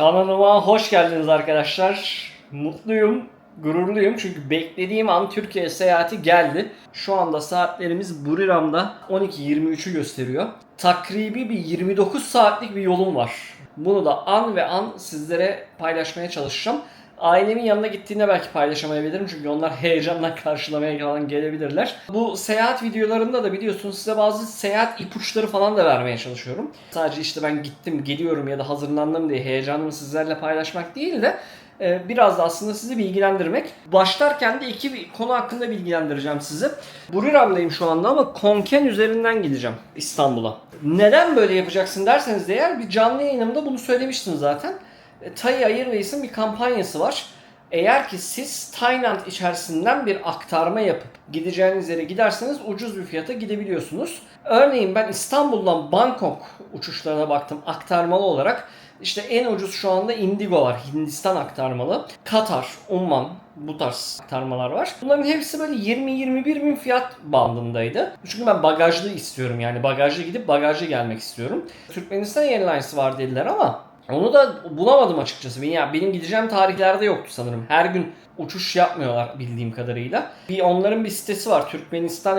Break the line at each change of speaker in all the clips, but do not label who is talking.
Kanalıma hoş geldiniz arkadaşlar. Mutluyum, gururluyum çünkü beklediğim an Türkiye seyahati geldi. Şu anda saatlerimiz Buriram'da 12.23'ü gösteriyor. Takribi bir 29 saatlik bir yolum var. Bunu da an ve an sizlere paylaşmaya çalışacağım. Ailemin yanına gittiğinde belki paylaşamayabilirim çünkü onlar heyecanla karşılamaya falan gelebilirler. Bu seyahat videolarında da biliyorsunuz size bazı seyahat ipuçları falan da vermeye çalışıyorum. Sadece işte ben gittim, geliyorum ya da hazırlandım diye heyecanımı sizlerle paylaşmak değil de e, biraz da aslında sizi bilgilendirmek. Başlarken de iki konu hakkında bilgilendireceğim sizi. Buriram'dayım şu anda ama Konken üzerinden gideceğim İstanbul'a. Neden böyle yapacaksın derseniz de eğer bir canlı yayınımda bunu söylemiştim zaten. E, Thai Airways'in bir kampanyası var. Eğer ki siz Tayland içerisinden bir aktarma yapıp gideceğiniz yere giderseniz ucuz bir fiyata gidebiliyorsunuz. Örneğin ben İstanbul'dan Bangkok uçuşlarına baktım aktarmalı olarak. İşte en ucuz şu anda Indigo var. Hindistan aktarmalı. Katar, Umman bu tarz aktarmalar var. Bunların hepsi böyle 20-21 bin fiyat bandındaydı. Çünkü ben bagajlı istiyorum yani bagajlı gidip bagajlı gelmek istiyorum. Türkmenistan Airlines var dediler ama onu da bulamadım açıkçası. Benim, yani benim gideceğim tarihlerde yoktu sanırım. Her gün uçuş yapmıyorlar bildiğim kadarıyla. Bir onların bir sitesi var. Türkmenistan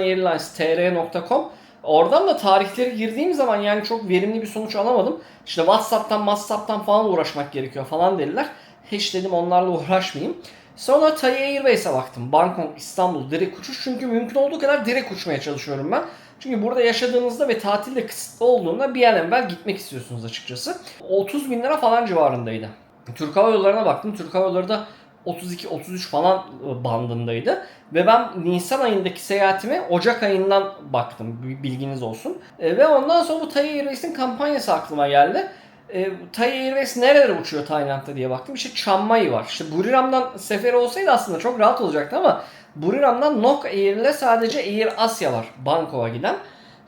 Oradan da tarihleri girdiğim zaman yani çok verimli bir sonuç alamadım. İşte WhatsApp'tan, WhatsApp'tan falan uğraşmak gerekiyor falan dediler. Hiç dedim onlarla uğraşmayayım. Sonra Thai Airways'e baktım. Bangkok, İstanbul direkt uçuş. Çünkü mümkün olduğu kadar direkt uçmaya çalışıyorum ben. Çünkü burada yaşadığınızda ve tatilde kısıtlı olduğunda bir an evvel gitmek istiyorsunuz açıkçası. 30 bin lira falan civarındaydı. Türk Hava Yolları'na baktım. Türk Hava Yolları da 32-33 falan bandındaydı. Ve ben Nisan ayındaki seyahatime Ocak ayından baktım. Bilginiz olsun. E, ve ondan sonra bu Thai Airways'in kampanyası aklıma geldi. E, Thai Airways nerelere uçuyor Tayland'da diye baktım. İşte Chiang Mai var. İşte Buriram'dan seferi olsaydı aslında çok rahat olacaktı ama Buriram'dan Nok Air ile sadece Air Asya var Bangkok'a giden.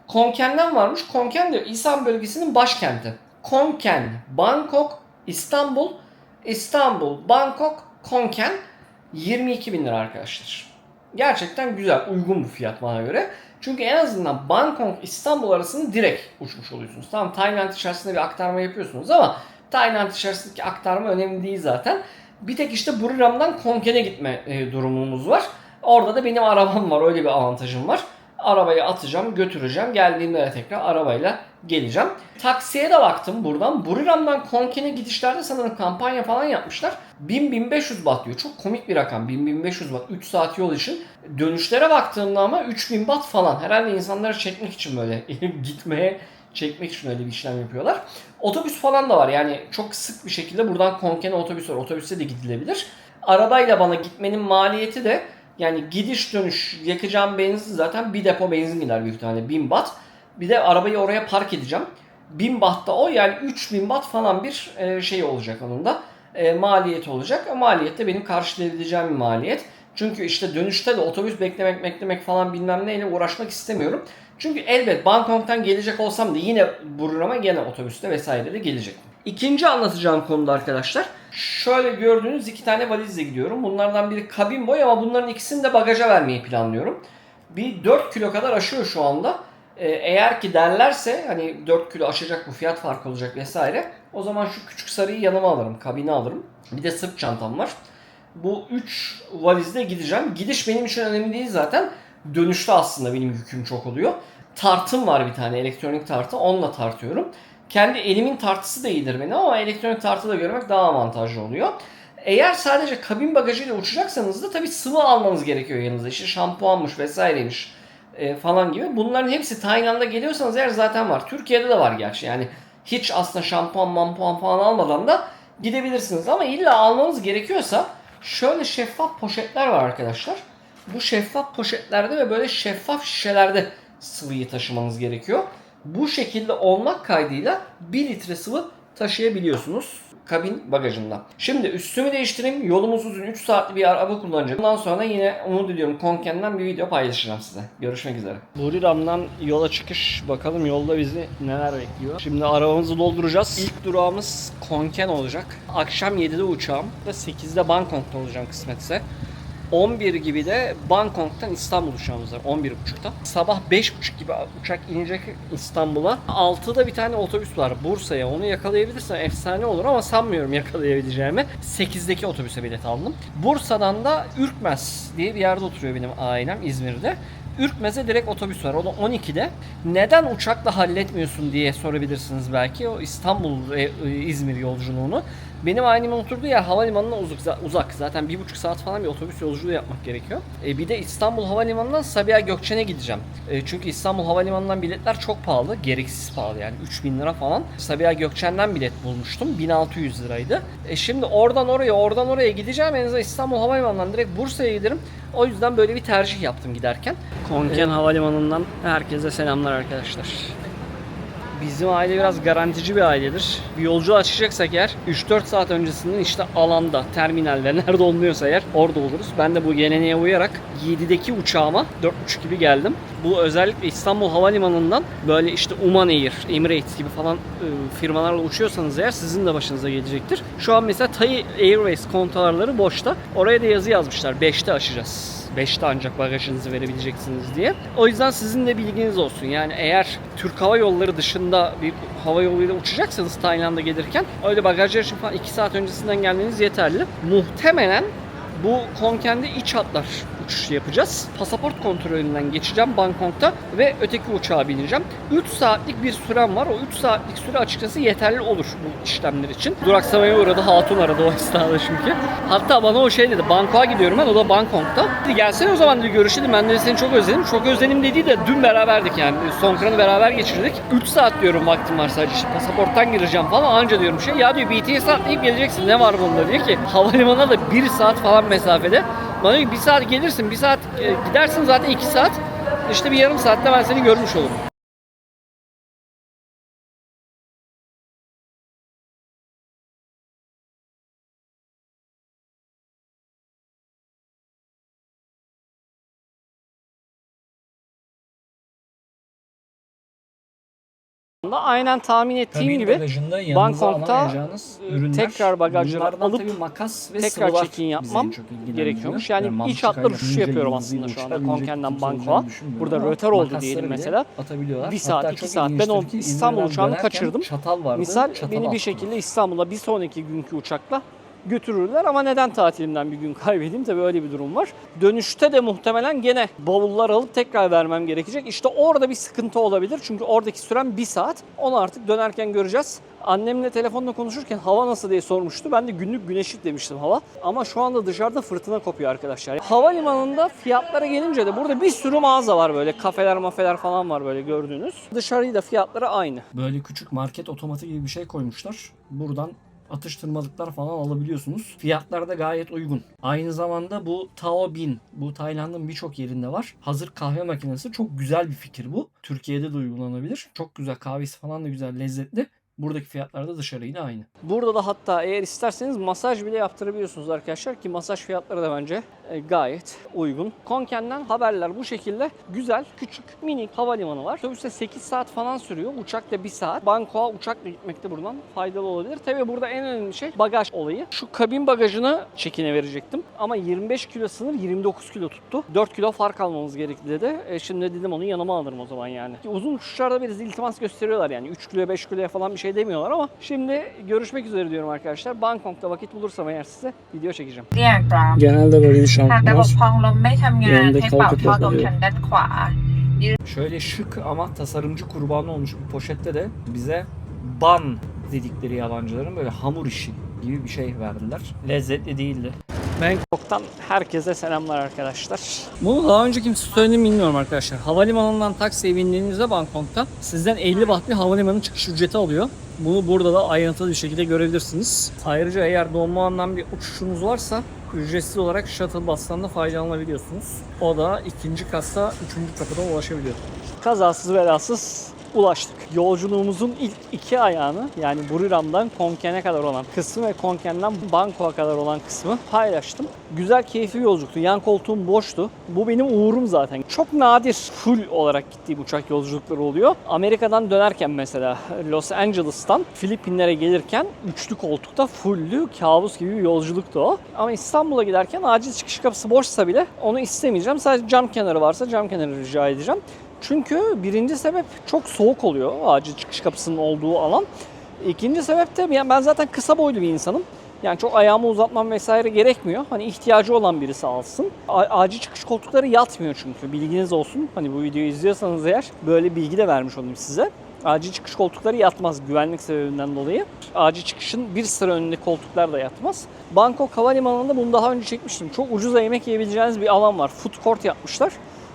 Konken'den varmış. Konken de İsan bölgesinin başkenti. Konken, Bangkok, İstanbul, İstanbul, Bangkok, Konken 22 bin lira arkadaşlar. Gerçekten güzel, uygun bu fiyat bana göre. Çünkü en azından Bangkok İstanbul arasını direkt uçmuş oluyorsunuz. Tamam Tayland içerisinde bir aktarma yapıyorsunuz ama Tayland içerisindeki aktarma önemli değil zaten. Bir tek işte Buriram'dan Konken'e gitme e, durumumuz var. Orada da benim arabam var. Öyle bir avantajım var. Arabayı atacağım, götüreceğim. Geldiğimde de tekrar arabayla geleceğim. Taksiye de baktım buradan. Buriram'dan Konken'e gidişlerde sanırım kampanya falan yapmışlar. 1000-1500 baht diyor. Çok komik bir rakam. 1000-1500 baht 3 saat yol için. Dönüşlere baktığımda ama 3000 baht falan. Herhalde insanları çekmek için böyle gitmeye çekmek için öyle bir işlem yapıyorlar. Otobüs falan da var. Yani çok sık bir şekilde buradan Konken'e otobüs var. Otobüste de gidilebilir. Arabayla bana gitmenin maliyeti de yani gidiş dönüş yakacağım benzin zaten bir depo benzin gider büyük ihtimalle 1000 baht. Bir de arabayı oraya park edeceğim. 1000 baht da o yani 3000 baht falan bir e, şey olacak onun da. E, maliyeti olacak. O maliyet de benim karşılayabileceğim bir maliyet. Çünkü işte dönüşte de otobüs beklemek beklemek falan bilmem neyle uğraşmak istemiyorum. Çünkü elbet Bangkok'tan gelecek olsam da yine Buriram'a gene otobüste vesaire de gelecek. İkinci anlatacağım konuda arkadaşlar. Şöyle gördüğünüz iki tane valizle gidiyorum. Bunlardan biri kabin boy ama bunların ikisini de bagaja vermeyi planlıyorum. Bir 4 kilo kadar aşıyor şu anda. Ee, eğer ki derlerse hani 4 kilo aşacak bu fiyat farkı olacak vesaire. O zaman şu küçük sarıyı yanıma alırım. Kabine alırım. Bir de sırt çantam var. Bu 3 valizle gideceğim. Gidiş benim için önemli değil zaten. Dönüşte aslında benim yüküm çok oluyor. Tartım var bir tane elektronik tartı. Onunla tartıyorum. Kendi elimin tartısı da iyidir benim ama elektronik tartı da görmek daha avantajlı oluyor. Eğer sadece kabin bagajıyla uçacaksanız da tabii sıvı almanız gerekiyor yanınızda. İşte şampuanmış vesaireymiş e, falan gibi. Bunların hepsi Tayland'a geliyorsanız eğer zaten var. Türkiye'de de var gerçi yani. Hiç aslında şampuan mampuan falan almadan da gidebilirsiniz. Ama illa almanız gerekiyorsa şöyle şeffaf poşetler var arkadaşlar. Bu şeffaf poşetlerde ve böyle şeffaf şişelerde sıvıyı taşımanız gerekiyor. Bu şekilde olmak kaydıyla 1 litre sıvı taşıyabiliyorsunuz kabin bagajında. Şimdi üstümü değiştireyim. Yolumuz uzun 3 saatli bir araba kullanacağım. Bundan sonra yine umut ediyorum Konken'den bir video paylaşacağım size. Görüşmek üzere. Buriram'dan yola çıkış. Bakalım yolda bizi neler bekliyor. Şimdi arabamızı dolduracağız. İlk durağımız Konken olacak. Akşam 7'de uçağım ve 8'de Bangkok'ta olacağım kısmetse. 11 gibi de Bangkok'tan İstanbul uçağımız var 11.30'da. Sabah 5.30 gibi uçak inecek İstanbul'a. 6'da bir tane otobüs var Bursa'ya. Onu yakalayabilirsem efsane olur ama sanmıyorum yakalayabileceğimi. 8'deki otobüse bilet aldım. Bursa'dan da Ürkmez diye bir yerde oturuyor benim ailem İzmir'de. Ürkmez'e direkt otobüs var. O da 12'de. Neden uçakla halletmiyorsun diye sorabilirsiniz belki. O İstanbul e, İzmir yolculuğunu. Benim ailemin oturduğu yer havalimanına uzak. uzak. Zaten bir buçuk saat falan bir otobüs yolculuğu yapmak gerekiyor. E, bir de İstanbul Havalimanı'ndan Sabiha Gökçen'e gideceğim. E, çünkü İstanbul Havalimanı'ndan biletler çok pahalı. Gereksiz pahalı yani. 3000 lira falan. Sabiha Gökçen'den bilet bulmuştum. 1600 liraydı. E, şimdi oradan oraya, oradan oraya gideceğim. En azından İstanbul Havalimanı'ndan direkt Bursa'ya giderim. O yüzden böyle bir tercih yaptım giderken. Konken Havalimanı'ndan herkese selamlar arkadaşlar. Bizim aile biraz garantici bir ailedir. Bir yolculuğa çıkacaksak eğer 3-4 saat öncesinden işte alanda, terminalde nerede olunuyorsa eğer orada oluruz. Ben de bu geleneğe uyarak 7'deki uçağıma 4.30 gibi geldim. Bu özellikle İstanbul Havalimanı'ndan böyle işte Oman Air, Emirates gibi falan e, firmalarla uçuyorsanız eğer sizin de başınıza gelecektir. Şu an mesela Thai Airways kontalarları boşta. Oraya da yazı yazmışlar. 5'te açacağız. 5'te ancak bagajınızı verebileceksiniz diye. O yüzden sizin de bilginiz olsun. Yani eğer Türk Hava Yolları dışında bir hava yoluyla uçacaksanız Tayland'a gelirken öyle bagajlar için falan 2 saat öncesinden gelmeniz yeterli. Muhtemelen bu Konken'de iç hatlar uçuşu yapacağız. Pasaport kontrolünden geçeceğim Bangkok'ta ve öteki uçağa bineceğim. 3 saatlik bir sürem var. O 3 saatlik süre açıkçası yeterli olur bu işlemler için. Duraksamaya uğradı. Hatun aradı o esnada çünkü. Hatta bana o şey dedi. Bangkok'a gidiyorum ben. O da Bangkok'ta. Dedi gelsene o zaman dedi görüşelim. Ben de seni çok özledim. Çok özledim dediği de dün beraberdik yani. Songkran'ı beraber geçirdik. 3 saat diyorum vaktim var sadece. İşte pasaporttan gireceğim falan. Anca diyorum şey. Ya diyor BTS atlayıp geleceksin. Ne var bunda diyor ki. Havalimanına da 1 saat falan mesafede. Bana diyor ki bir saat gelirsin, bir saat e, gidersin zaten iki saat. İşte bir yarım saatte ben seni görmüş olurum. Aynen tahmin ettiğim
Kabin
gibi Bangkok'ta, e,
ürünler.
tekrar bagajları alıp
makas ve
tekrar check-in yapmam gerekiyormuş. Yani
mamuşçuk
iç hatlar uçuşu yapıyorum aslında şu anda Konken'den Bangkok'a. Burada
ama
rötar oldu diyelim mesela. Bir saat, iki saat. Ben o İstanbul uçağını kaçırdım.
Çatal vardı.
Misal beni bir şekilde İstanbul'a bir sonraki günkü uçakla götürürler ama neden tatilimden bir gün kaybedeyim tabii öyle bir durum var. Dönüşte de muhtemelen gene bavullar alıp tekrar vermem gerekecek. İşte orada bir sıkıntı olabilir çünkü oradaki süren bir saat. Onu artık dönerken göreceğiz. Annemle telefonla konuşurken hava nasıl diye sormuştu. Ben de günlük güneşlik demiştim hava. Ama şu anda dışarıda fırtına kopuyor arkadaşlar. Havalimanında fiyatlara gelince de burada bir sürü mağaza var böyle. Kafeler mafeler falan var böyle gördüğünüz. Dışarıyla fiyatları aynı.
Böyle küçük market otomatı gibi bir şey koymuşlar. Buradan atıştırmalıklar falan alabiliyorsunuz. Fiyatlar da gayet uygun. Aynı zamanda bu Tao Bin, bu Tayland'ın birçok yerinde var. Hazır kahve makinesi çok güzel bir fikir bu. Türkiye'de de uygulanabilir. Çok güzel kahvesi falan da güzel, lezzetli. Buradaki fiyatlar da dışarıyla aynı.
Burada da hatta eğer isterseniz masaj bile yaptırabiliyorsunuz arkadaşlar ki masaj fiyatları da bence e, gayet uygun. Konken'den haberler bu şekilde güzel, küçük, minik havalimanı var. Otobüste 8 saat falan sürüyor. Uçakla 1 saat. Bangkok'a uçakla gitmek de buradan faydalı olabilir. Tabii burada en önemli şey bagaj olayı. Şu kabin bagajını çekine verecektim. Ama 25 kilo sınır 29 kilo tuttu. 4 kilo fark almamız gerekti dedi. E şimdi dedim onu yanıma alırım o zaman yani. Uzun uçuşlarda biraz iltimas gösteriyorlar yani. 3 kiloya 5 kiloya falan bir şey demiyorlar ama şimdi görüşmek üzere diyorum arkadaşlar. Bangkok'ta vakit bulursam eğer size video çekeceğim.
Genelde böyle inşallah
หากระบบพองลมไม่ทำงาน
Yanındaki
ให้เป่า
kalkıp
ท่อลม
bakıyor.
ทางด้านขวา
Şöyle şık ama tasarımcı kurbanı olmuş bir poşette de bize ban dedikleri yabancıların böyle hamur işi gibi bir şey verdiler. Lezzetli değildi.
Bangkok'tan herkese selamlar arkadaşlar. Bunu daha önce kimse söyledi mi bilmiyorum arkadaşlar. Havalimanından taksiye bindiğinizde Bangkok'ta sizden 50 baht bir havalimanı çıkış ücreti alıyor. Bunu burada da ayrıntılı bir şekilde görebilirsiniz. Ayrıca eğer Don Muan'dan bir uçuşunuz varsa ücretsiz olarak shuttle bus'tan da faydalanabiliyorsunuz. O da ikinci kasta üçüncü kapıdan ulaşabiliyor. Kazasız belasız ulaştık. Yolculuğumuzun ilk iki ayağını yani Buriram'dan Konken'e kadar olan kısmı ve Konken'den Bangkok'a kadar olan kısmı paylaştım. Güzel, keyifli bir yolculuktu. Yan koltuğum boştu. Bu benim uğurum zaten. Çok nadir full olarak gittiğim uçak yolculukları oluyor. Amerika'dan dönerken mesela Los Angeles'tan Filipinlere gelirken üçlü koltukta fulldü. Kabus gibi bir yolculuktu o. Ama İstanbul'a giderken acil çıkış kapısı boşsa bile onu istemeyeceğim. Sadece cam kenarı varsa cam kenarı rica edeceğim. Çünkü birinci sebep çok soğuk oluyor acil çıkış kapısının olduğu alan. İkinci sebep de yani ben zaten kısa boylu bir insanım. Yani çok ayağımı uzatmam vesaire gerekmiyor. Hani ihtiyacı olan birisi alsın. A- acil çıkış koltukları yatmıyor çünkü. Bilginiz olsun. Hani bu videoyu izliyorsanız eğer böyle bilgi de vermiş olayım size. Acil çıkış koltukları yatmaz güvenlik sebebinden dolayı. Acil çıkışın bir sıra önünde koltuklar da yatmaz. Bangkok Havalimanı'nda bunu daha önce çekmiştim. Çok ucuza yemek yiyebileceğiniz bir alan var. Food court yapmışlar.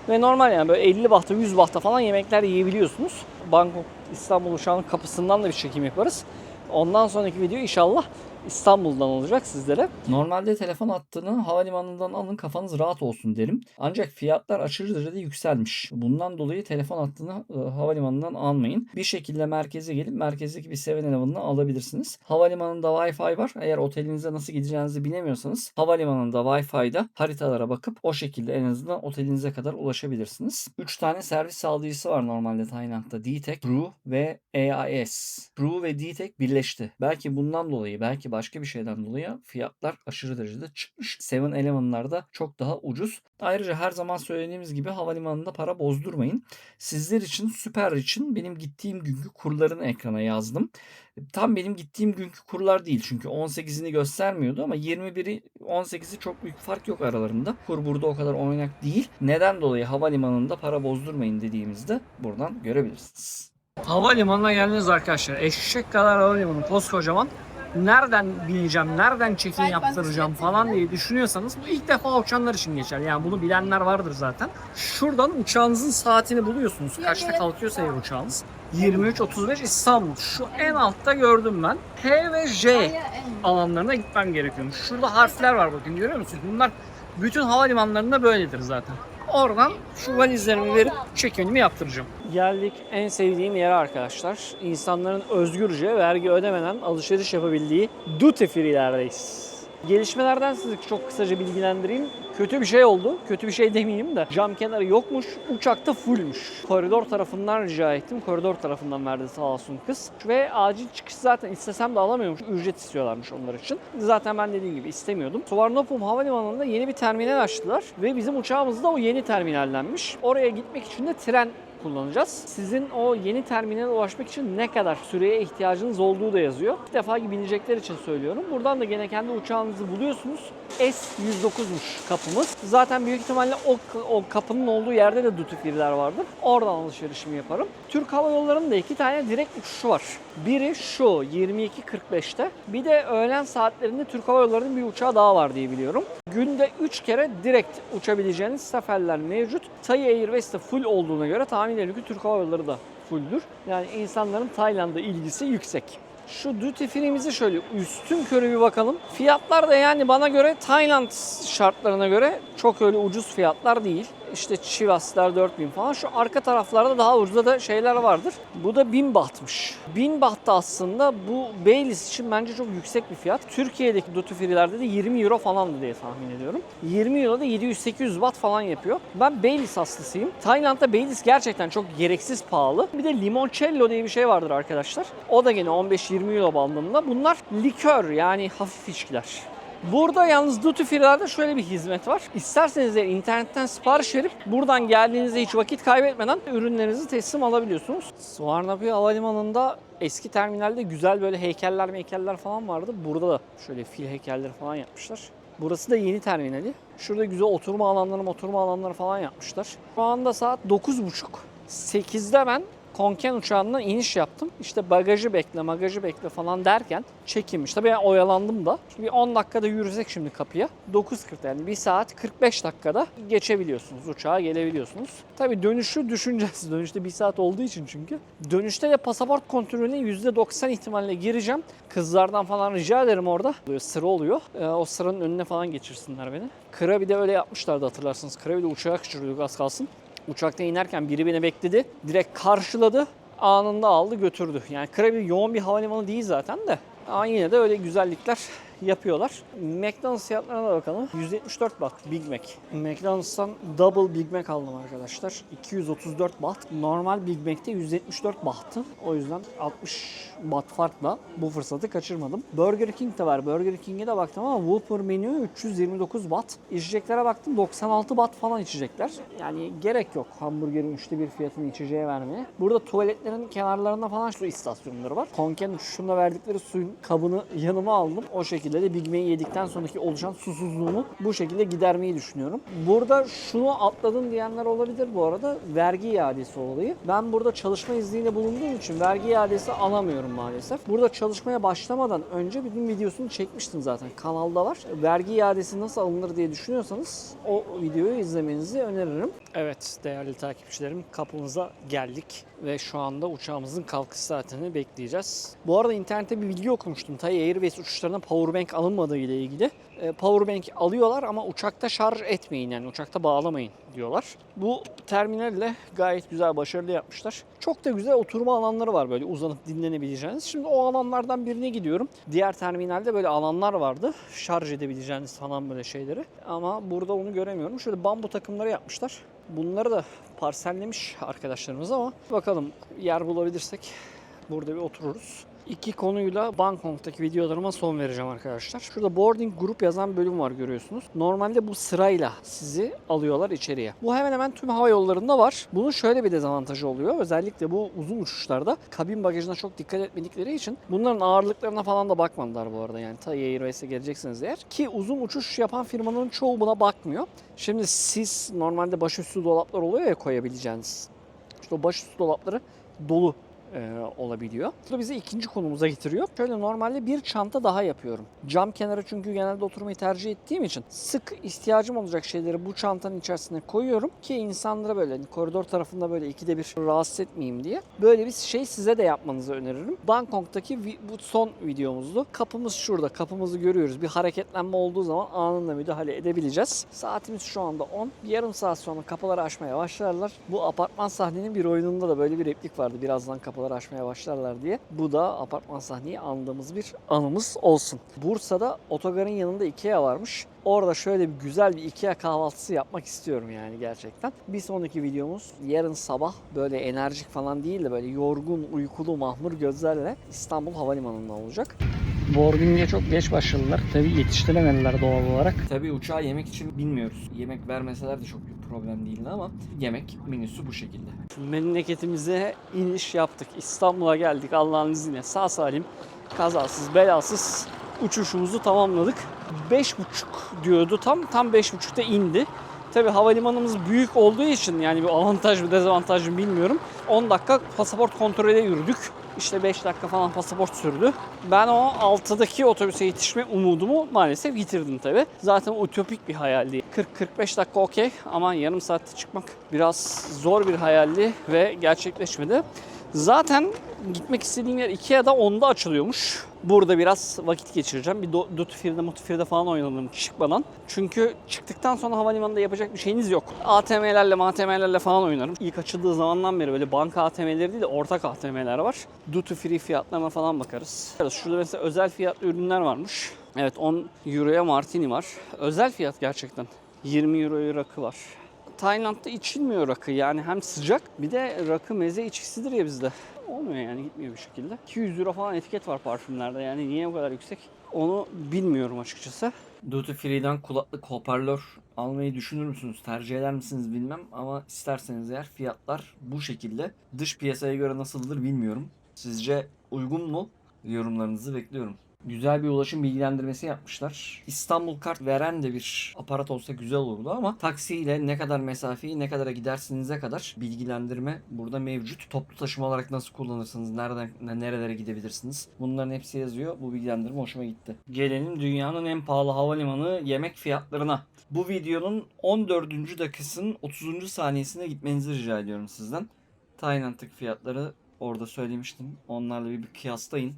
Ve normal yani böyle 50 bahta 100 bahta falan yemekler yiyebiliyorsunuz. Bangkok İstanbul uçağının kapısından da bir çekim yaparız. Ondan sonraki video inşallah İstanbul'dan olacak sizlere. Normalde telefon hattını havalimanından alın kafanız rahat olsun derim. Ancak fiyatlar aşırı derecede yükselmiş. Bundan dolayı telefon hattını e, havalimanından almayın. Bir şekilde merkeze gelip merkezdeki bir 7-Eleven'ını alabilirsiniz. Havalimanında Wi-Fi var. Eğer otelinize nasıl gideceğinizi bilemiyorsanız havalimanında Wi-Fi'da haritalara bakıp o şekilde en azından otelinize kadar ulaşabilirsiniz. 3 tane servis sağlayıcısı var normalde Tayland'da. D-Tek, Brew ve AIS. Brew ve D-Tek birleşti. Belki bundan dolayı, belki başka bir şeyden dolayı fiyatlar aşırı derecede çıkmış. 7-Eleven'larda çok daha ucuz. Ayrıca her zaman söylediğimiz gibi havalimanında para bozdurmayın. Sizler için, süper için benim gittiğim günkü kurlarını ekrana yazdım. Tam benim gittiğim günkü kurlar değil çünkü 18'ini göstermiyordu ama 21'i 18'i çok büyük fark yok aralarında. Kur burada o kadar oynak değil. Neden dolayı havalimanında para bozdurmayın dediğimizde buradan görebilirsiniz. Havalimanına geldiniz arkadaşlar. Eşek kadar havalimanı koskocaman. Nereden bileceğim, nereden check-in yaptıracağım falan diye düşünüyorsanız bu ilk defa uçanlar için geçer. Yani bunu bilenler vardır zaten. Şuradan uçağınızın saatini buluyorsunuz. Kaçta kalkıyorsa eğer uçağınız. 23.35 İstanbul. Şu en altta gördüm ben. H ve J alanlarına gitmem gerekiyormuş. Şurada harfler var bakın görüyor musunuz? Bunlar bütün havalimanlarında böyledir zaten. Oradan şu valizlerimi verip check-in'imi yaptıracağım. Geldik en sevdiğim yere arkadaşlar. İnsanların özgürce vergi ödemeden alışveriş yapabildiği duty free'lerdeyiz. Gelişmelerden sizi çok kısaca bilgilendireyim. Kötü bir şey oldu. Kötü bir şey demeyeyim de. Cam kenarı yokmuş. Uçakta fullmüş. Koridor tarafından rica ettim. Koridor tarafından verdi sağ olsun kız. Ve acil çıkış zaten istesem de alamıyormuş. Ücret istiyorlarmış onlar için. Zaten ben dediğim gibi istemiyordum. Suvarnabhumi Havalimanı'nda yeni bir terminal açtılar. Ve bizim uçağımız da o yeni terminallenmiş. Oraya gitmek için de tren kullanacağız. Sizin o yeni terminale ulaşmak için ne kadar süreye ihtiyacınız olduğu da yazıyor. İlk defa binecekler için söylüyorum. Buradan da gene kendi uçağınızı buluyorsunuz. S109'muş kapımız. Zaten büyük ihtimalle o, o kapının olduğu yerde de duty vardır. Oradan alışverişimi yaparım. Türk Hava Yolları'nın da iki tane direkt uçuşu var. Biri şu 22.45'te. Bir de öğlen saatlerinde Türk Hava Yolları'nın bir uçağı daha var diye biliyorum. Günde 3 kere direkt uçabileceğiniz seferler mevcut. Thai Airways de full olduğuna göre tahmin ediyorum ki Türk Hava Yolları da fulldür. Yani insanların Tayland'a ilgisi yüksek. Şu duty free'mizi şöyle üstün körü bir bakalım. Fiyatlar da yani bana göre Tayland şartlarına göre çok öyle ucuz fiyatlar değil. İşte Chivas'lar 4000 falan. Şu arka taraflarda daha ucuza da şeyler vardır. Bu da 1000 bahtmış. 1000 baht da aslında bu Baileys için bence çok yüksek bir fiyat. Türkiye'deki duty free'lerde de 20 euro falandı diye tahmin ediyorum. 20 euro da 700-800 baht falan yapıyor. Ben Baileys hastasıyım. Tayland'da Baileys gerçekten çok gereksiz pahalı. Bir de limoncello diye bir şey vardır arkadaşlar. O da gene 15-20 euro bandında. Bunlar likör yani hafif içkiler. Burada yalnız duty free'lerde şöyle bir hizmet var. İsterseniz eğer internetten sipariş verip buradan geldiğinizde hiç vakit kaybetmeden ürünlerinizi teslim alabiliyorsunuz. Suvarnabhumi Havalimanı'nda eski terminalde güzel böyle heykeller heykeller falan vardı. Burada da şöyle fil heykelleri falan yapmışlar. Burası da yeni terminali. Şurada güzel oturma alanları, oturma alanları falan yapmışlar. Şu anda saat 9.30. 8'de ben Konken uçağından iniş yaptım. İşte bagajı bekle, bagajı bekle falan derken çekilmiş. Tabii ben oyalandım da. Şimdi bir 10 dakikada yürüsek şimdi kapıya. 9.40 yani 1 saat 45 dakikada geçebiliyorsunuz. Uçağa gelebiliyorsunuz. Tabii dönüşü düşüneceğiz. Dönüşte 1 saat olduğu için çünkü. Dönüşte de pasaport kontrolüne %90 ihtimalle gireceğim. Kızlardan falan rica ederim orada. Sıra oluyor. Ee, o sıranın önüne falan geçirsinler beni. Kıra bir de öyle yapmışlardı hatırlarsınız. Kıra bir de uçağa kaçırıyorduk az kalsın. Uçakta inerken biri beni bekledi. Direkt karşıladı. anında aldı götürdü. Yani Krabi yoğun bir havalimanı değil zaten de. Ama yine de öyle güzellikler yapıyorlar. McDonald's fiyatlarına da bakalım. 174 baht Big Mac. McDonald's'tan Double Big Mac aldım arkadaşlar. 234 baht. Normal Big Mac'te 174 bahtı. O yüzden 60 baht farkla bu fırsatı kaçırmadım. Burger King de var. Burger King'e de baktım ama Whopper menü 329 baht. İçeceklere baktım 96 baht falan içecekler. Yani gerek yok hamburgerin üçte bir fiyatını içeceğe vermeye. Burada tuvaletlerin kenarlarında falan su istasyonları var. Konken uçuşunda verdikleri suyun kabını yanıma aldım. O şekilde de Big Mac'i yedikten sonraki oluşan susuzluğumu bu şekilde gidermeyi düşünüyorum. Burada şunu atladın diyenler olabilir bu arada. Vergi iadesi olayı. Ben burada çalışma izniyle bulunduğum için vergi iadesi alamıyorum maalesef. Burada çalışmaya başlamadan önce bütün videosunu çekmiştim zaten. Kanalda var. Vergi iadesi nasıl alınır diye düşünüyorsanız o videoyu izlemenizi öneririm. Evet değerli takipçilerim kapımıza geldik ve şu anda uçağımızın kalkış saatini bekleyeceğiz. Bu arada internette bir bilgi okumuştum. Thai Airways uçuşlarına powerbank alınmadığı ile ilgili. E, Powerbank alıyorlar ama uçakta şarj etmeyin yani uçakta bağlamayın diyorlar. Bu terminalle gayet güzel başarılı yapmışlar. Çok da güzel oturma alanları var böyle uzanıp dinlenebileceğiniz. Şimdi o alanlardan birine gidiyorum. Diğer terminalde böyle alanlar vardı. Şarj edebileceğiniz falan böyle şeyleri. Ama burada onu göremiyorum. Şöyle bambu takımları yapmışlar. Bunları da parsellemiş arkadaşlarımız ama bakalım yer bulabilirsek burada bir otururuz. İki konuyla Bangkok'taki videolarıma son vereceğim arkadaşlar. Şurada boarding grup yazan bölüm var görüyorsunuz. Normalde bu sırayla sizi alıyorlar içeriye. Bu hemen hemen tüm hava yollarında var. Bunun şöyle bir dezavantajı oluyor. Özellikle bu uzun uçuşlarda kabin bagajına çok dikkat etmedikleri için bunların ağırlıklarına falan da bakmadılar bu arada. Yani Thai Airways'e geleceksiniz eğer. Ki uzun uçuş yapan firmaların çoğu buna bakmıyor. Şimdi siz normalde başüstü dolaplar oluyor ya koyabileceğiniz. İşte o başüstü dolapları dolu e, olabiliyor. Bu da bizi ikinci konumuza getiriyor. Şöyle normalde bir çanta daha yapıyorum. Cam kenarı çünkü genelde oturmayı tercih ettiğim için sık ihtiyacım olacak şeyleri bu çantanın içerisine koyuyorum ki insanlara böyle hani koridor tarafında böyle ikide bir rahatsız etmeyeyim diye. Böyle bir şey size de yapmanızı öneririm. Bangkok'taki bu son videomuzdu. Kapımız şurada. Kapımızı görüyoruz. Bir hareketlenme olduğu zaman anında müdahale edebileceğiz. Saatimiz şu anda 10. Bir yarım saat sonra kapıları açmaya başlarlar. Bu apartman sahnenin bir oyununda da böyle bir replik vardı. Birazdan kapıları açmaya başlarlar diye. Bu da apartman sahneyi andığımız bir anımız olsun. Bursa'da otogarın yanında Ikea varmış. Orada şöyle bir güzel bir Ikea kahvaltısı yapmak istiyorum yani gerçekten. Bir sonraki videomuz yarın sabah böyle enerjik falan değil de böyle yorgun, uykulu, mahmur gözlerle İstanbul Havalimanı'nda olacak. Boarding'e çok geç başladılar. Tabii yetiştiremediler doğal olarak.
Tabii uçağa yemek için bilmiyoruz. Yemek vermeseler de çok bir problem değildi ama yemek menüsü bu şekilde.
Memleketimize iniş yaptık. İstanbul'a geldik Allah'ın izniyle. Sağ salim, kazasız, belasız uçuşumuzu tamamladık. 5.30 diyordu tam. Tam 5.30'da indi. Tabi havalimanımız büyük olduğu için yani bir avantaj mı dezavantaj mı bilmiyorum. 10 dakika pasaport kontrole yürüdük. İşte 5 dakika falan pasaport sürdü. Ben o 6'daki otobüse yetişme umudumu maalesef yitirdim tabi. Zaten ütopik bir hayaldi. 40-45 dakika okey ama yarım saatte çıkmak biraz zor bir hayaldi ve gerçekleşmedi. Zaten gitmek istediğim yer Ikea'da 10'da açılıyormuş. Burada biraz vakit geçireceğim. Bir free'de muty falan oynadım çıkmadan. Çünkü çıktıktan sonra havalimanında yapacak bir şeyiniz yok. ATM'lerle ATM'lerle falan oynarım. İlk açıldığı zamandan beri böyle banka ATM'leri değil de ortak ATM'ler var. Duty free fiyatlarına falan bakarız. Şurada mesela özel fiyatlı ürünler varmış. Evet 10 euroya martini var. Özel fiyat gerçekten. 20 euroya rakı var. Tayland'da içilmiyor rakı yani hem sıcak bir de rakı meze içkisidir ya bizde. Olmuyor yani gitmiyor bir şekilde. 200 euro falan etiket var parfümlerde yani niye o kadar yüksek onu bilmiyorum açıkçası.
Duty Free'den kulaklık hoparlör almayı düşünür müsünüz? Tercih eder misiniz bilmem ama isterseniz eğer fiyatlar bu şekilde. Dış piyasaya göre nasıldır bilmiyorum. Sizce uygun mu? Yorumlarınızı bekliyorum. Güzel bir ulaşım bilgilendirmesi yapmışlar. İstanbul kart veren de bir aparat olsa güzel olurdu ama taksiyle ne kadar mesafeyi ne kadara gidersinize kadar bilgilendirme burada mevcut. Toplu taşıma olarak nasıl kullanırsınız, nereden nerelere gidebilirsiniz? Bunların hepsi yazıyor. Bu bilgilendirme hoşuma gitti. Gelelim dünyanın en pahalı havalimanı yemek fiyatlarına. Bu videonun 14. dakikasının 30. saniyesine gitmenizi rica ediyorum sizden. Tayland'daki fiyatları orada söylemiştim. Onlarla bir, bir kıyaslayın.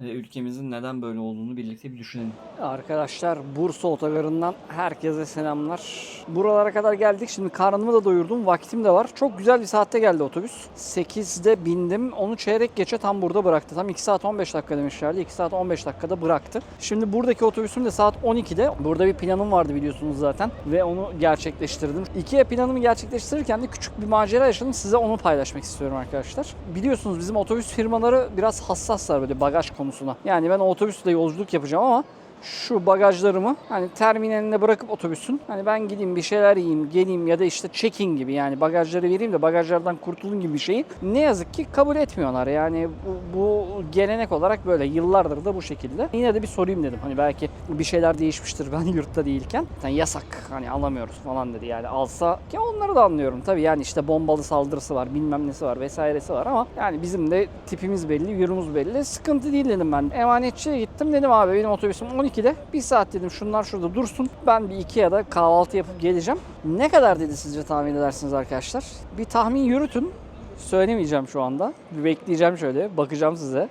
Ülkemizin neden böyle olduğunu birlikte bir düşünelim. Arkadaşlar Bursa Otogarı'ndan herkese selamlar. Buralara kadar geldik. Şimdi karnımı da doyurdum. Vaktim de var. Çok güzel bir saatte geldi otobüs. 8'de bindim. Onu çeyrek geçe tam burada bıraktı. Tam 2 saat 15 dakika demişlerdi. 2 saat 15 dakikada bıraktı. Şimdi buradaki otobüsüm de saat 12'de. Burada bir planım vardı biliyorsunuz zaten. Ve onu gerçekleştirdim. İkiye planımı gerçekleştirirken de küçük bir macera yaşadım. Size onu paylaşmak istiyorum arkadaşlar. Biliyorsunuz bizim otobüs firmaları biraz hassaslar böyle bagaj konusuna. Yani ben otobüsle yolculuk yapacağım ama şu bagajlarımı hani terminaline bırakıp otobüsün hani ben gideyim bir şeyler yiyeyim geleyim ya da işte check-in gibi yani bagajları vereyim de bagajlardan kurtulun gibi bir şeyi ne yazık ki kabul etmiyorlar. Yani bu, bu gelenek olarak böyle yıllardır da bu şekilde. Yine de bir sorayım dedim. Hani belki bir şeyler değişmiştir ben yurtta değilken. Yani yasak hani alamıyoruz falan dedi yani alsa ki onları da anlıyorum. Tabii yani işte bombalı saldırısı var bilmem nesi var vesairesi var ama yani bizim de tipimiz belli yürümüz belli. Sıkıntı değil dedim ben. Emanetçiye gittim dedim abi benim otobüsüm 12'de. Bir saat dedim şunlar şurada dursun. Ben bir Ikea'da kahvaltı yapıp geleceğim. Ne kadar dedi sizce tahmin edersiniz arkadaşlar? Bir tahmin yürütün. Söylemeyeceğim şu anda. Bir bekleyeceğim şöyle. Bakacağım size.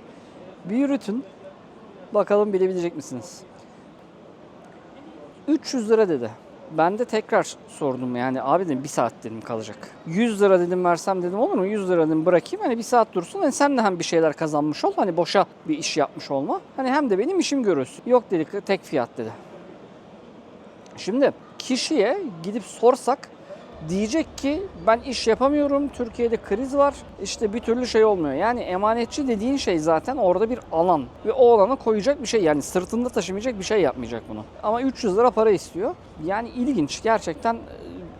Bir yürütün. Bakalım bilebilecek misiniz? 300 lira dedi. Ben de tekrar sordum yani abi dedim bir saat dedim kalacak. 100 lira dedim versem dedim olur mu? 100 lira dedim bırakayım hani bir saat dursun. Hani sen de hem bir şeyler kazanmış ol hani boşa bir iş yapmış olma. Hani hem de benim işim görülsün. Yok dedi tek fiyat dedi. Şimdi kişiye gidip sorsak diyecek ki ben iş yapamıyorum. Türkiye'de kriz var. İşte bir türlü şey olmuyor. Yani emanetçi dediğin şey zaten orada bir alan ve o alana koyacak bir şey yani sırtında taşımayacak bir şey yapmayacak bunu. Ama 300 lira para istiyor. Yani ilginç gerçekten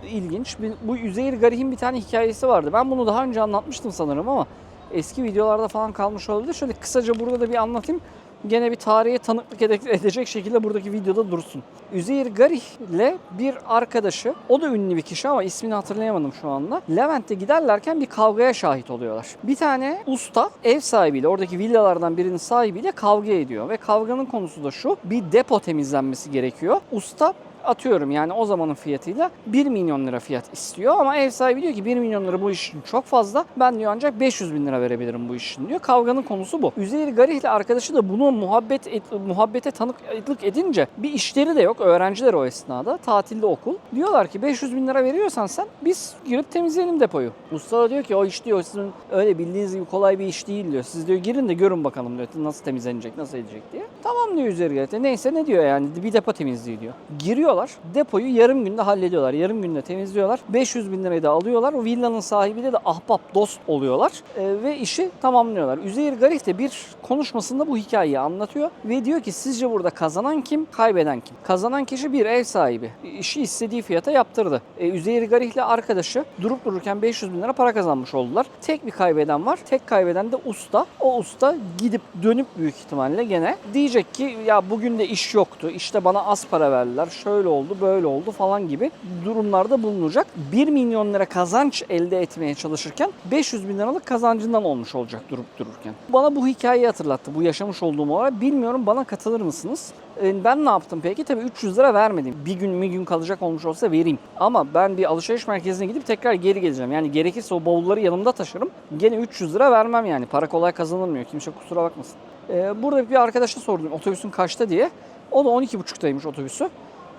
e, ilginç. Bu Üzeyir Garih'in bir tane hikayesi vardı. Ben bunu daha önce anlatmıştım sanırım ama eski videolarda falan kalmış olabilir. Şöyle kısaca burada da bir anlatayım gene bir tarihe tanıklık ede- edecek şekilde buradaki videoda dursun. Üzeyir Garih ile bir arkadaşı, o da ünlü bir kişi ama ismini hatırlayamadım şu anda. Levent'te giderlerken bir kavgaya şahit oluyorlar. Bir tane usta ev sahibiyle, oradaki villalardan birinin sahibiyle kavga ediyor. Ve kavganın konusu da şu, bir depo temizlenmesi gerekiyor. Usta atıyorum yani o zamanın fiyatıyla 1 milyon lira fiyat istiyor ama ev sahibi diyor ki 1 milyon lira bu iş için çok fazla. Ben diyor ancak 500 bin lira verebilirim bu iş için diyor. Kavganın konusu bu. Üzeyir Garih ile arkadaşı da bunu muhabbet et- muhabbete tanıklık edince bir işleri de yok. Öğrenciler o esnada. Tatilde okul. Diyorlar ki 500 bin lira veriyorsan sen biz girip temizleyelim depoyu. Usta da diyor ki o iş diyor sizin öyle bildiğiniz gibi kolay bir iş değil diyor. Siz diyor girin de görün bakalım diyor nasıl temizlenecek nasıl edecek diye. Tamam diyor Üzeyir Garih. Neyse ne diyor yani bir depo temizliği diyor. Giriyorlar depoyu yarım günde hallediyorlar. Yarım günde temizliyorlar. 500 bin lirayı da alıyorlar. O villanın sahibiyle de ahbap dost oluyorlar. Ee, ve işi tamamlıyorlar. Üzeyir Garih de bir konuşmasında bu hikayeyi anlatıyor. Ve diyor ki sizce burada kazanan kim, kaybeden kim? Kazanan kişi bir ev sahibi. İşi istediği fiyata yaptırdı. Ee, Üzeyir Garih ile arkadaşı durup dururken 500 bin lira para kazanmış oldular. Tek bir kaybeden var. Tek kaybeden de usta. O usta gidip dönüp büyük ihtimalle gene diyecek ki ya bugün de iş yoktu. İşte bana az para verdiler. Şöyle oldu, böyle oldu falan gibi durumlarda bulunacak. 1 milyon lira kazanç elde etmeye çalışırken 500 bin liralık kazancından olmuş olacak durup dururken. Bana bu hikayeyi hatırlattı. Bu yaşamış olduğum olay. Bilmiyorum bana katılır mısınız? Ee, Ben ne yaptım peki? Tabii 300 lira vermedim. Bir gün bir gün kalacak olmuş olsa vereyim. Ama ben bir alışveriş merkezine gidip tekrar geri geleceğim. Yani gerekirse o bavulları yanımda taşırım. Gene 300 lira vermem yani. Para kolay kazanılmıyor. Kimse kusura bakmasın. Ee, burada bir arkadaşa sordum otobüsün kaçta diye. O da 12.30'daymış otobüsü.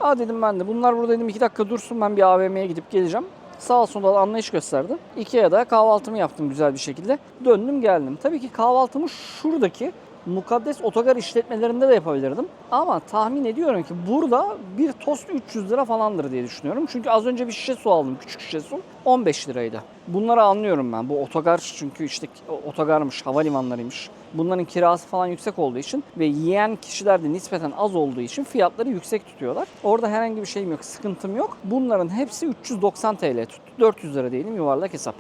Aa dedim ben de bunlar burada dedim 2 dakika dursun ben bir AVM'ye gidip geleceğim. Sağ olsun da anlayış gösterdi. Ikea'da kahvaltımı yaptım güzel bir şekilde. Döndüm geldim. Tabii ki kahvaltımı şuradaki mukaddes otogar işletmelerinde de yapabilirdim. Ama tahmin ediyorum ki burada bir tost 300 lira falandır diye düşünüyorum. Çünkü az önce bir şişe su aldım. Küçük şişe su. 15 liraydı. Bunları anlıyorum ben. Bu otogar çünkü işte otogarmış, havalimanlarıymış. Bunların kirası falan yüksek olduğu için ve yiyen kişiler de nispeten az olduğu için fiyatları yüksek tutuyorlar. Orada herhangi bir şeyim yok, sıkıntım yok. Bunların hepsi 390 TL tuttu. 400 lira diyelim yuvarlak hesap.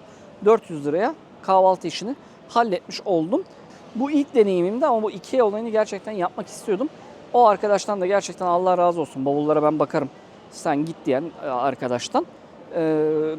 400 liraya kahvaltı işini halletmiş oldum. Bu ilk deneyimimdi ama bu Ikea olayını gerçekten yapmak istiyordum. O arkadaştan da gerçekten Allah razı olsun. Bavullara ben bakarım. Sen git diyen e, arkadaştan. Ee,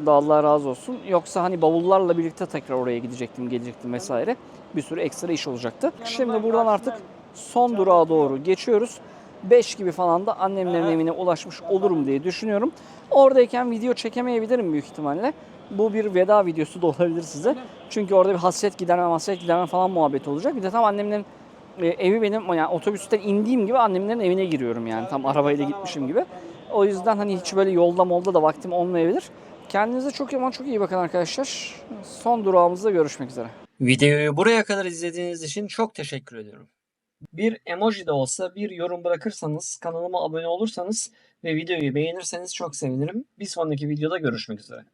da Allah razı olsun. Yoksa hani bavullarla birlikte tekrar oraya gidecektim, gelecektim vesaire. Bir sürü ekstra iş olacaktı. Şimdi buradan artık son durağa doğru geçiyoruz. 5 gibi falan da annemlerin evine ulaşmış olurum diye düşünüyorum. Oradayken video çekemeyebilirim büyük ihtimalle. Bu bir veda videosu da olabilir size. Çünkü orada bir hasret giderme, hasret giderme falan muhabbeti olacak. Bir de tam annemlerin e, evi benim yani otobüsten indiğim gibi annemlerin evine giriyorum yani tam arabayla gitmişim gibi. O yüzden hani hiç böyle yolda molda da vaktim olmayabilir. Kendinize çok ama çok iyi bakın arkadaşlar. Son durağımızda görüşmek üzere. Videoyu buraya kadar izlediğiniz için çok teşekkür ediyorum. Bir emoji de olsa bir yorum bırakırsanız, kanalıma abone olursanız ve videoyu beğenirseniz çok sevinirim. Bir sonraki videoda görüşmek üzere.